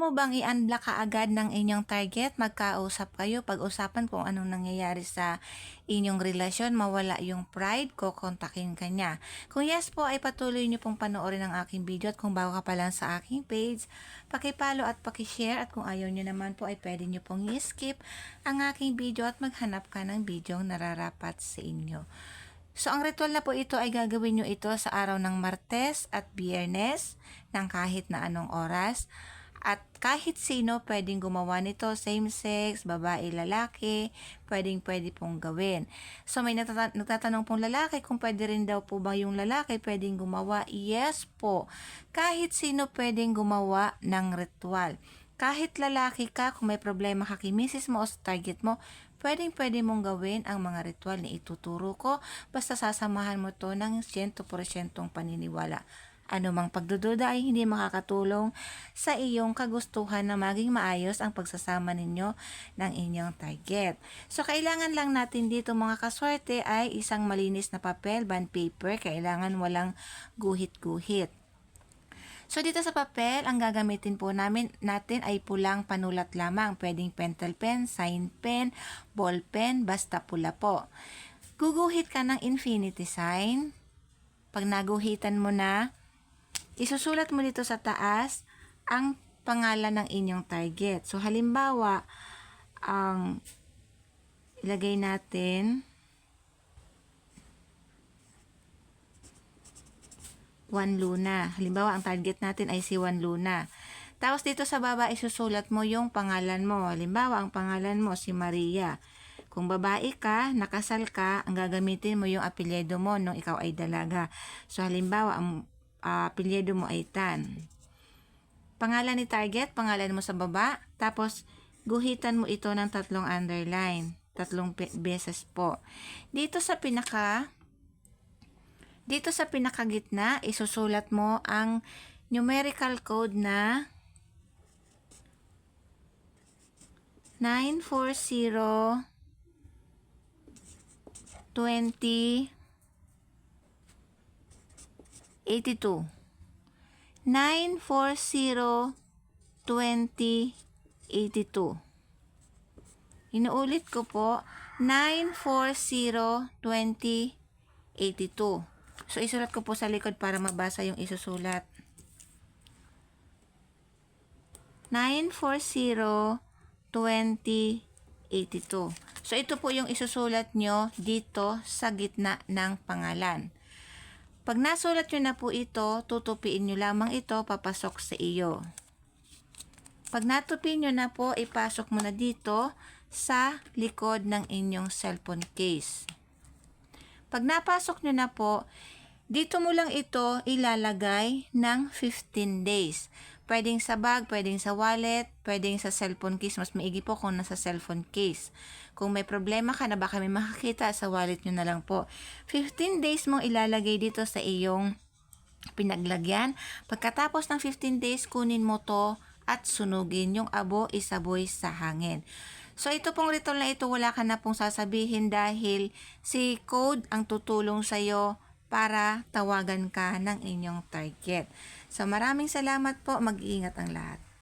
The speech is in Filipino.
mo bang i-unblock ka agad ng inyong target? Magkausap kayo, pag-usapan kung anong nangyayari sa inyong relasyon, mawala yung pride, kukontakin ka niya. Kung yes po, ay patuloy niyo pong panoorin ang aking video at kung bago ka pa lang sa aking page, pakipalo at pakishare at kung ayaw niyo naman po ay pwede niyo pong i-skip ang aking video at maghanap ka ng video nararapat sa inyo. So, ang ritual na po ito ay gagawin nyo ito sa araw ng Martes at Biyernes ng kahit na anong oras. At kahit sino pwedeng gumawa nito, same sex, babae, lalaki, pwedeng pwede pong gawin. So may natata- nagtatanong pong lalaki kung pwede rin daw po ba yung lalaki pwedeng gumawa. Yes po. Kahit sino pwedeng gumawa ng ritual. Kahit lalaki ka, kung may problema ka kay misis mo o sa target mo, pwedeng pwede mong gawin ang mga ritual na ituturo ko basta sasamahan mo to ng 100% paniniwala anumang pagdududa ay hindi makakatulong sa iyong kagustuhan na maging maayos ang pagsasama ninyo ng inyong target. So, kailangan lang natin dito mga kaswerte ay isang malinis na papel, bond paper, kailangan walang guhit-guhit. So, dito sa papel, ang gagamitin po namin natin ay pulang panulat lamang. Pwedeng pentel pen, sign pen, ball pen, basta pula po. Guguhit ka ng infinity sign. Pag naguhitan mo na, isusulat mo dito sa taas ang pangalan ng inyong target. So, halimbawa, ang ilagay natin Juan Luna. Halimbawa, ang target natin ay si Juan Luna. Tapos dito sa baba, isusulat mo yung pangalan mo. Halimbawa, ang pangalan mo si Maria. Kung babae ka, nakasal ka, ang gagamitin mo yung apelyido mo nung ikaw ay dalaga. So, halimbawa, ang uh, apelyido mo ay Tan. Pangalan ni target, pangalan mo sa baba, tapos guhitan mo ito ng tatlong underline. Tatlong beses po. Dito sa pinaka dito sa pinakagitna, isusulat mo ang numerical code na 940 20 82 940 20 82 Inuulit ko po 940 20 82 So isulat ko po sa likod para mabasa yung isusulat. 940 20 82 So ito po yung isusulat nyo dito sa gitna ng pangalan pag nasulat nyo na po ito, tutupiin nyo lamang ito papasok sa iyo. Pag natupi nyo na po, ipasok mo na dito sa likod ng inyong cellphone case. Pag napasok nyo na po, dito mo lang ito ilalagay ng 15 days. Pwedeng sa bag, pwedeng sa wallet, pwedeng sa cellphone case. Mas maigi po kung nasa cellphone case. Kung may problema ka na baka may makakita, sa wallet nyo na lang po. 15 days mo ilalagay dito sa iyong pinaglagyan. Pagkatapos ng 15 days, kunin mo to at sunugin yung abo isaboy sa hangin. So ito pong ritual na ito wala ka na pong sasabihin dahil si code ang tutulong sa iyo para tawagan ka ng inyong target. So maraming salamat po, mag-iingat ang lahat.